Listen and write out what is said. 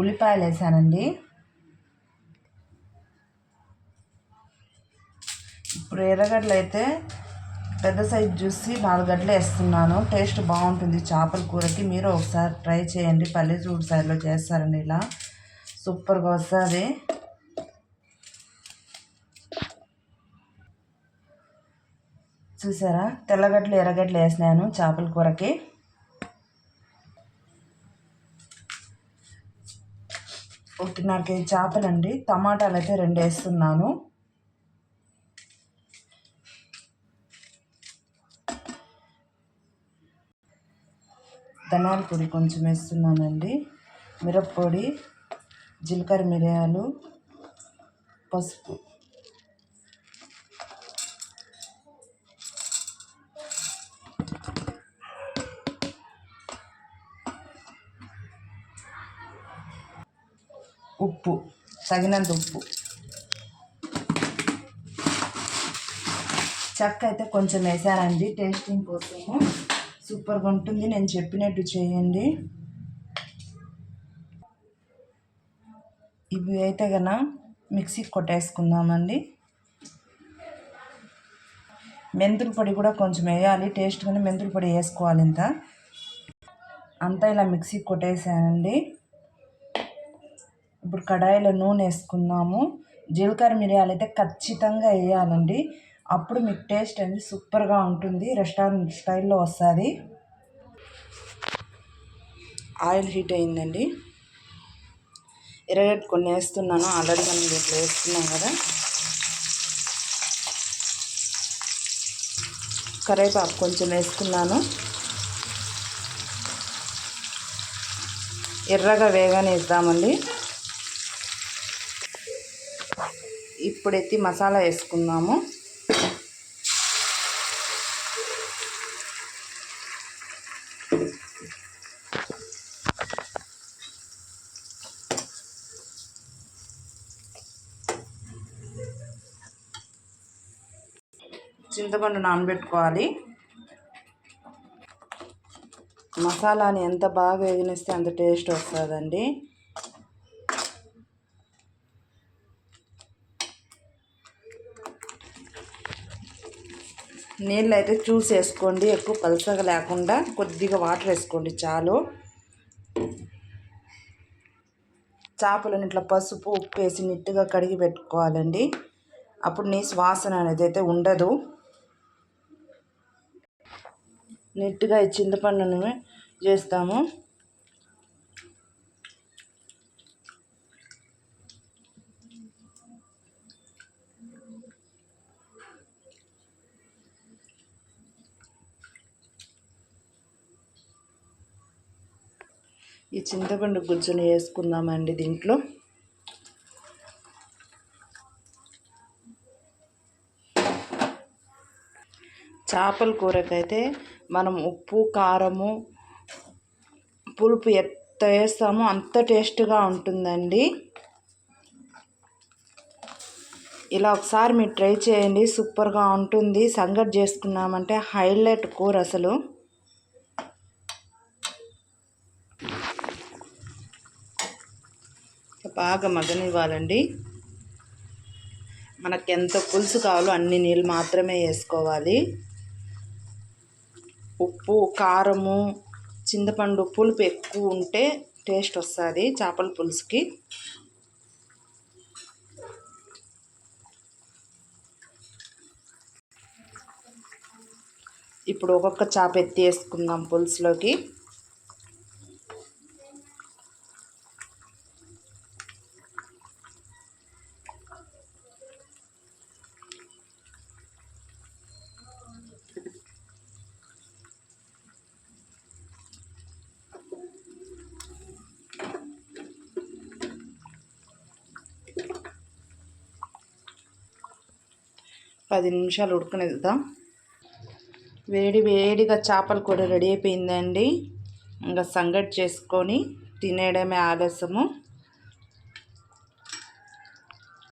ఉల్లిపాయలు వేసానండి. ఇప్పుడు ఎర్రగడ్డలు అయితే పెద్ద సైజు చూసి నాలుగు గడ్డలు వేస్తున్నాను. టేస్ట్ బాగుంటుంది చేపల కూరకి. మీరు ఒకసారి ట్రై చేయండి. పల్లెటూరు సైడ్లో చేస్తారండి ఇలా. సూపర్గా వస్తుంది. చూసారా? తెల్లగడ్డలు ఎర్రగడ్డలు వేసినాను చేపల కూరకి. ఒకటిన్నర కేజీ చేపలండి. టమాటాలు అయితే రెండు వేస్తున్నాను ధనాల పొడి కొంచెం వేస్తున్నానండి. మిరప్పొడి జీలకర్ర మిరియాలు పసుపు. ఉప్పు తగినంత ఉప్పు. చెక్క అయితే కొంచెం వేసానండి. టేస్టింగ్ కోసము. సూపర్గా ఉంటుంది. నేను చెప్పినట్టు చేయండి. ఇవి అయితే కన మిక్సీకి కొట్టేసుకుందామండి. మెంతుల పొడి కూడా కొంచెం వేయాలి. టేస్ట్గానే మెంతుల పొడి వేసుకోవాలి ఇంత. అంతా ఇలా మిక్సీకి కొట్టేసానండి. ఇప్పుడు కడాయిలో నూనె వేసుకుందాము. జీలకర్ర మిరియాలు అయితే ఖచ్చితంగా వేయాలండి. అప్పుడు మీకు టేస్ట్ అనేది సూపర్గా ఉంటుంది. రెస్టారెంట్ స్టైల్లో వస్తుంది. ఆయిల్ హీట్ అయిందండి. ఎర్రగడ్డ కొన్ని వేస్తున్నాను. ఆల్రెడీ మనం దీంట్లో వేస్తున్నాం కదా. కరేపాకు కొంచెం వేసుకున్నాను. ఎర్రగా వేగానే ఇద్దామండి ఇప్పుడెత్తి మసాలా వేసుకుందాము. చింతపండు నానబెట్టుకోవాలి. మసాలాని ఎంత బాగా వేగనిస్తే అంత టేస్ట్ వస్తుందండి. నీళ్ళు అయితే చూసి వేసుకోండి ఎక్కువ పలసగా లేకుండా కొద్దిగా వాటర్ వేసుకోండి చాలు. చేపలను ఇట్లా పసుపు ఉప్పు వేసి నీట్గా కడిగి పెట్టుకోవాలండి. అప్పుడు నీ వాసన అనేది అయితే ఉండదు. నీట్గా ఈ చింతపండును చేస్తాము. ఈ చింతపండు గుజ్జును వేసుకుందామండి దీంట్లో. చేపల కూరకైతే మనం ఉప్పు కారము పులుపు ఎంత వేస్తామో అంత టేస్ట్గా ఉంటుందండి. ఇలా ఒకసారి మీరు ట్రై చేయండి సూపర్గా ఉంటుంది. సంగటి చేసుకున్నామంటే హైలైట్ కూర అసలు బాగా మగనివ్వాలండి మనకు ఎంత పులుసు కావాలో అన్ని నీళ్ళు మాత్రమే వేసుకోవాలి. ఉప్పు కారము చింతపండు పులుపు ఎక్కువ ఉంటే టేస్ట్ వస్తుంది చేపల పులుసుకి. ఇప్పుడు ఒక్కొక్క చేప ఎత్తి వేసుకుందాం పులుసులోకి. పది నిమిషాలు ఉడకనిద్దాం. వేడి వేడిగా చేపల కూర రెడీ అయిపోయిందండి. ఇంకా సంగటి చేసుకొని తినేయడమే ఆలస్యము.